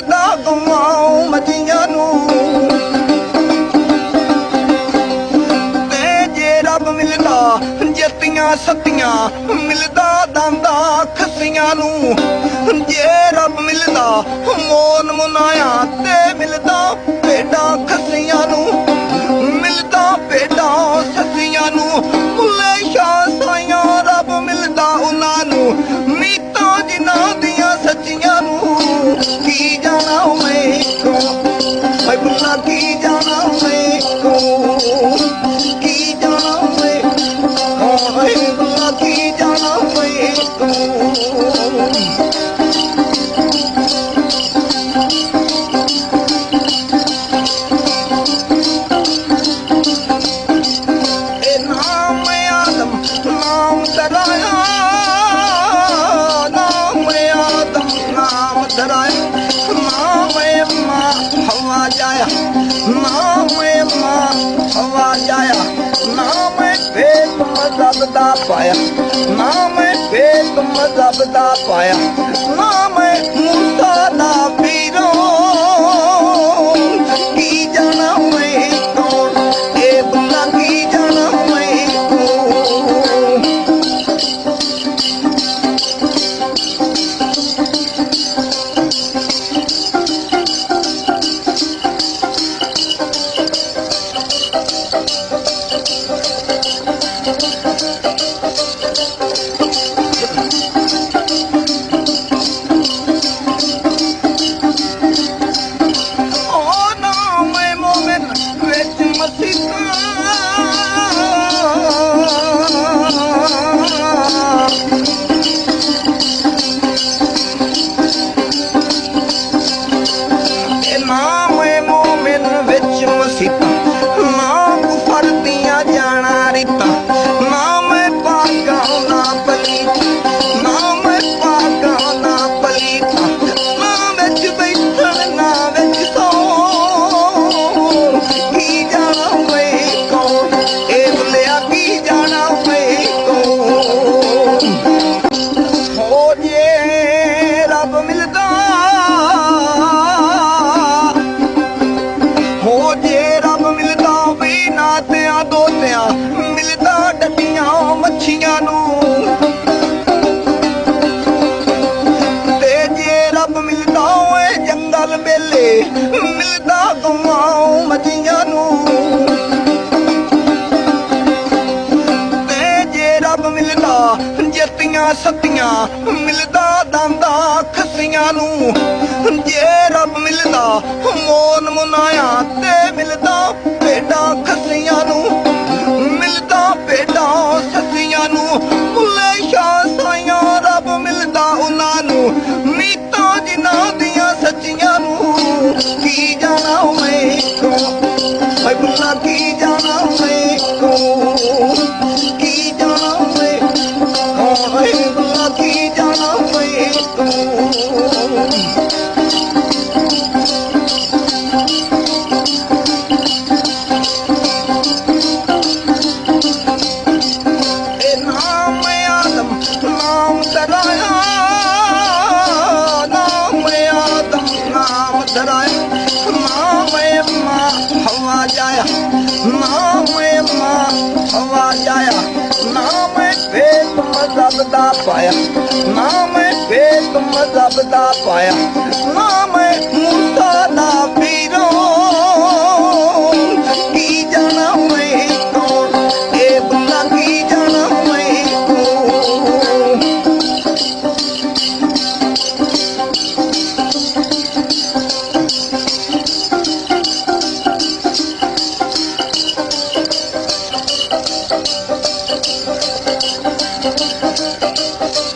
ਦਾ ਗਵਾਉ ਨੂੰ। ਜੇ ਰੱਬ ਮਿਲਦਾ ਦੰਦਾ ਖਸੀਆਂ ਨੂੰ। ਜੇ ਰੱਬ ਮਿਲਦਾ, ਮੋਨ ਮੁਨਾਇਆ, ਤੇ ਮਿਲਦਾ ਭੇਡਾਂ ਖਸੀਆਂ ਨੂੰ। ਮਿਲਦਾ ਭੇਡਾਂ ਸੱਤੀਆਂ ਨੂੰ। ਮੁੱਲੇ ਸ਼ਾਹ ਸਾਈਆਂ কি জানা কি জানা কি জানা जाया नाम माँ हवा जाया नाम पेट मजबदा पाया नाम पेट मजबदा पाया नाम Thank you. ਜੇ ਰੱਬ ਮਿਲਦਾ ਮੋਨ ਮੁਨਾਇਆ ਤੇ ਮਿਲਦਾ। ਵਾਜਾਇਆ ਨਾ ਮੈਂ ਭੇਤ ਮਜ਼ਹਬ ਦਾ ਪਾਇਆ। ਨਾ ਮੈਂ ਭੇਤ ਮਜ਼ਹਬ ਦਾ ਪਾਇਆ। ਨਾ ਮੈਂ ਮੁਰਦਾ ਦਾ Thank you.